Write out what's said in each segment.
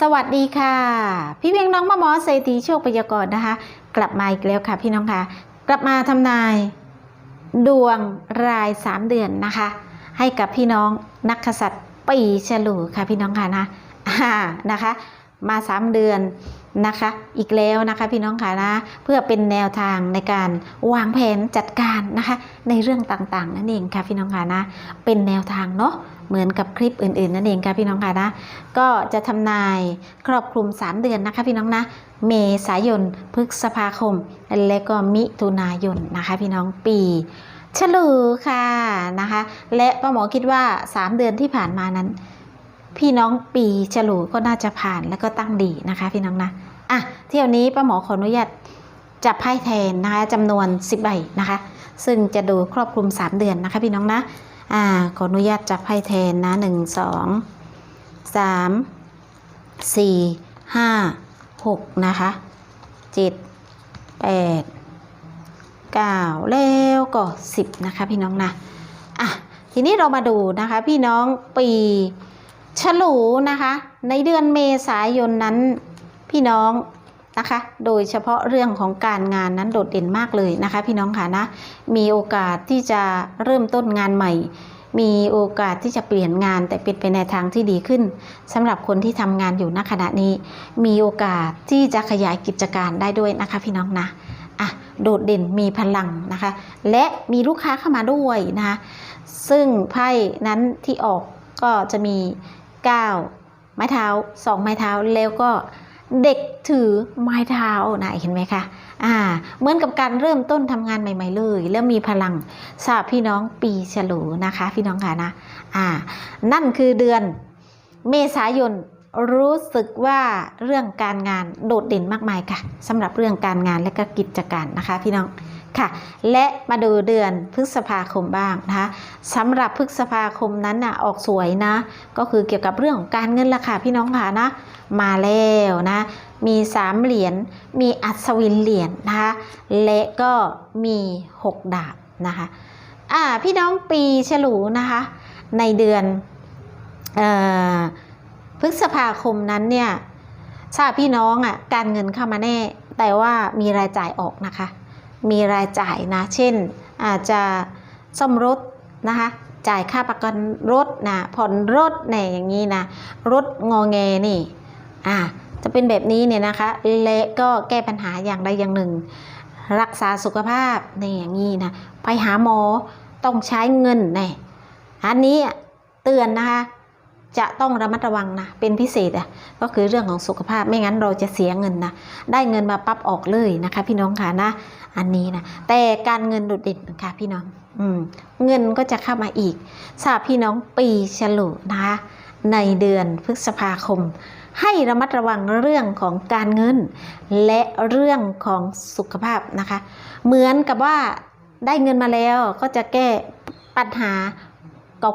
สวัสดีค่ะ พี่เพียงน้องมะมอเศรษฐีโชคพยากรณ์นะคะ กลับมาอีกแล้วค่ะพี่น้องค่ะ กลับมาทำนาย ดวงราย 3 เดือนนะคะ ให้กับพี่น้องนักขัตว์ปีฉลูค่ะพี่น้องค่ะนะนะคะ มา 3 เดือนนะคะ อีกแล้วนะคะพี่น้องค่ะนะ เพื่อเป็นแนวทางในการวางแผนจัดการนะคะ ในเรื่องต่างๆ นั่นเองค่ะพี่น้องค่ะนะ เป็นแนวทางเนาะเหมือนกับคลิปอื่นๆ นั่นเองค่ะพี่น้องค่ะนะ ก็จะทำนายครอบคลุม 3 เดือนนะคะพี่น้องนะ เมษายนพฤษภาคม และก็มิถุนายนนะคะพี่น้องปีฉลูค่ะนะคะ และป้าหมอคิดว่า 3 เดือนที่ผ่านมานั้น พี่น้องปีฉลูก็น่าจะผ่านแล้วก็ตั้งดีนะคะ พี่น้องนะอะเที่ยวนี้ป้าหมอขออนุญาตจับไพ่แทนนะคะจำนวน10ใบนะคะ ซึ่งจะดูครอบคลุม 3 เดือนนะคะ พี่น้องนะอ่าขออนุญาตจับไพ่แทนนะหนึ่งสองสามสี่ห้าหกนะคะเจ็ดแปดเก้าแล้วก็สิบนะคะ พี่น้องนะอะทีนี้เรามาดูนะคะ พี่น้องปี ฉลูนะคะ ในเดือนเมษายนนั้นพี่น้องนะคะ โดยเฉพาะเรื่องของการงานนั้นโดดเด่นมากเลยนะคะ พี่น้องค่ะนะ มีโอกาสที่จะเริ่มต้นงานใหม่ มีโอกาสที่จะเปลี่ยนงานแต่เป็นไปในทางที่ดีขึ้นสำหรับคนที่ทำงานอยู่ณขณะนี้ มีโอกาสที่จะขยายกิจการได้ด้วยนะคะ พี่น้องนะอะโดดเด่นมีพลังนะคะ และมีลูกค้าเข้ามาด้วยนะคะ ซึ่งไพ่นั้นที่ออกก็จะมี 9 ไม้เท้า 2 ไม้เท้าแล้วก็เด็กถือไม้เท้านะเห็นไหมคะอ่าเหมือนกับการเริ่มต้นทำงานใหม่ ๆ เลย แล้วมีพลังสำหรับพี่น้องปีฉลูนะคะ พี่น้องค่ะนะอ่านั่นคือเดือนเมษายนรู้สึกว่าเรื่องการงานโดดเด่นมากมายค่ะสำหรับเรื่องการงานและก็กิจการนะคะ พี่น้อง ค่ะ และมาดูเดือนพฤษภาคมบ้างนะคะสำหรับพฤษภาคมนั้นน่ะออกสวยนะ ก็คือเกี่ยวกับเรื่องของการเงินราคาพี่น้องค่ะนะ มาแล้วนะ มีสามเหรียญ มีอัศวินเหรียญนะคะ และก็มีหกดาบนะคะอ่าพี่น้องปีฉลูนะคะ ในเดือนออพฤษภาคมนั้นเนี่ยทราบพี่น้องอะการเงินเข้ามาแน่ แต่ว่ามีรายจ่ายออกนะคะ มีรายจ่ายนะ เช่น อาจจะซ่อมรถนะคะ จ่ายค่าประกันรถนะ ผ่อนรถเนี่ยอย่างนี้นะ รถงอแงนี่ อ่า จะเป็นแบบนี้เนี่ยนะคะ และก็แก้ปัญหาอย่างใดอย่างหนึ่ง รักษาสุขภาพในอย่างนี้นะ ไปหาหมอต้องใช้เงินแน่อันนี้เตือนนะคะ จะต้องระมัดระวังนะเป็นพิเศษอะก็คือเรื่องของสุขภาพไม่งั้นเราจะเสียเงินนะได้เงินมาปั๊บออกเลยนะคะ พี่น้องค่ะนะ อันนี้นะแต่การเงินโดดเด่นค่ะพี่น้องอืมเงินก็จะเข้ามาอีกทราบพี่น้องปีฉลูนะคะในเดือนพฤษภาคม ให้ระมัดระวังเรื่องของการเงิน และเรื่องของสุขภาพนะคะ เหมือนกับว่าได้เงินมาแล้วก็จะแก้ปัญหา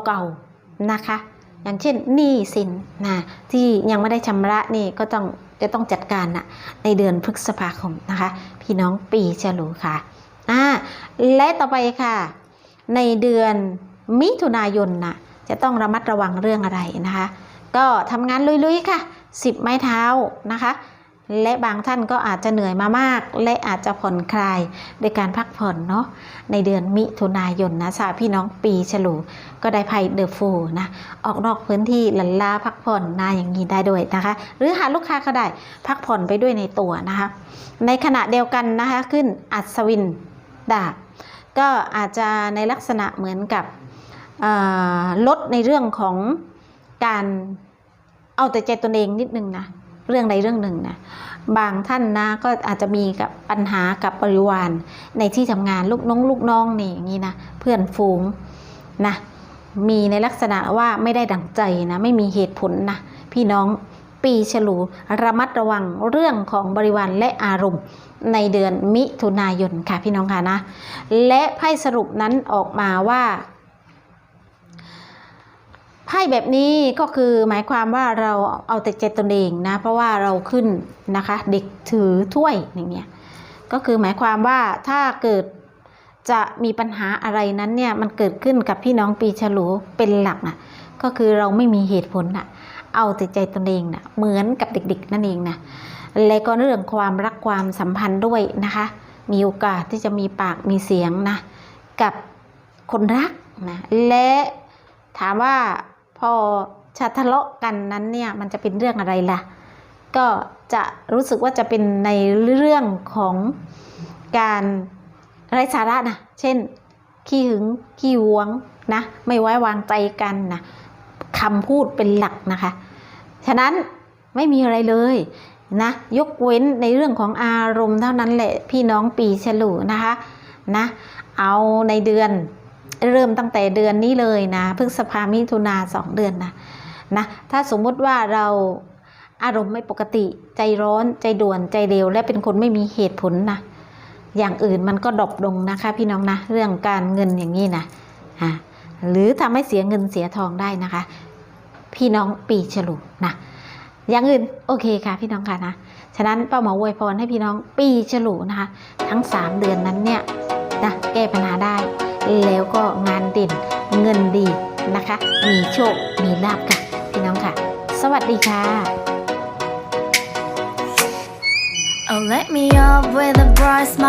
เก่าๆนะคะ อย่างเช่นหนี้สินนะที่ยังไม่ได้ชำระนี่ก็ต้องจะต้องจัดการนะในเดือนพฤษภาคมนะคะ พี่น้องปีฉลูค่ะอ่าและต่อไปค่ะ ในเดือนมิถุนายนนะจะต้องระมัดระวังเรื่องอะไรนะคะ ก็ทำงานลุยๆค่ะ 10 ไม้เท้านะคะ และบางท่านก็อาจจะเหนื่อยมามาก และอาจจะผ่อนคลายโดยการพักผ่อนเนาะในเดือนมิถุนายนนะสาพี่น้องปีฉลูก็ได้ไพ่เดอะฟูนะออกนอกพื้นที่หลันลาพักผ่อนนาอย่างนี้ได้ด้วยนะคะ หรือหาลูกค้าก็ได้พักผ่อนไปด้วยในตัวนะคะ ในขณะเดียวกันนะคะขึ้นอัศวินดาบก็อาจจะในลักษณะเหมือนกับลดในเรื่องของการเอาแต่ใจตนเองนิดนึงนะ เรื่องใดเรื่องหนึ่งนะบางท่านนะก็อาจจะมีกับปัญหากับบริวารในที่ทำงานลูกน้องลูกน้องนี่อย่างนี้นะเพื่อนฝูงนะมีในลักษณะว่าไม่ได้ดังใจนะไม่มีเหตุผลนะพี่น้องปีฉลูระมัดระวังเรื่องของบริวารและอารมณ์ในเดือนมิถุนายนค่ะพี่น้องค่ะนะ และไพ่สรุปนั้นออกมาว่า ไพ่แบบนี้ก็คือหมายความว่าเราเอาแต่ใจตนเองนะ เพราะว่าเราขึ้นนะคะ เด็กถือถ้วยอย่างเงี้ยก็คือหมายความว่าถ้าเกิดจะมีปัญหาอะไรนั้นเนี่ยมันเกิดขึ้นกับพี่น้องปีฉลูเป็นหลักนะก็คือเราไม่มีเหตุผลนะเอาแต่ใจตนเองนะเหมือนกับเด็กๆนั่นเองนะและก็เรื่องความรักความสัมพันธ์ด้วยนะคะ มีโอกาสที่จะมีปากมีเสียงนะกับคนรักนะและถามว่า พอจะทะเลาะกันนั้นเนี่ยมันจะเป็นเรื่องอะไรล่ะ ก็จะรู้สึกว่าจะเป็นในเรื่องของการไร้สาระนะเช่น ขี้หึงขี้หวงนะไม่ไว้วางใจกันนะคำพูดเป็นหลักนะคะ ฉะนั้นไม่มีอะไรเลยนะยกเว้นในเรื่องของอารมณ์เท่านั้นแหละพี่น้องปีฉลูนะคะนะเอาในเดือน เริ่มตั้งแต่เดือนนี้เลยนะพฤษภามิถุนาสองเดือนนะนะถ้าสมมุติว่าเราอารมณ์ไม่ปกติใจร้อนใจด่วนใจเร็ว และเป็นคนไม่มีเหตุผลนะอย่างอื่นมันก็ดรอปลงนะคะ พี่น้องนะเรื่องการเงินอย่างนี้นะอะหรือทำให้เสียเงินเสียทองได้นะคะ พี่น้องปีฉลูนะอย่างอื่นโอเคค่ะพี่น้องค่ะนะฉะนั้นเป้าหมออวยพรให้พี่น้องปีฉลูนะคะ ทั้ง 3 เดือนนั้นเนี่ยนะแก้ปัญหาได้ แล้วก็งานเด่นเงินดีนะคะ มีโชค มีลาบค่ะ พี่น้องค่ะ สวัสดีค่ะ Oh, let me up with a bright smile.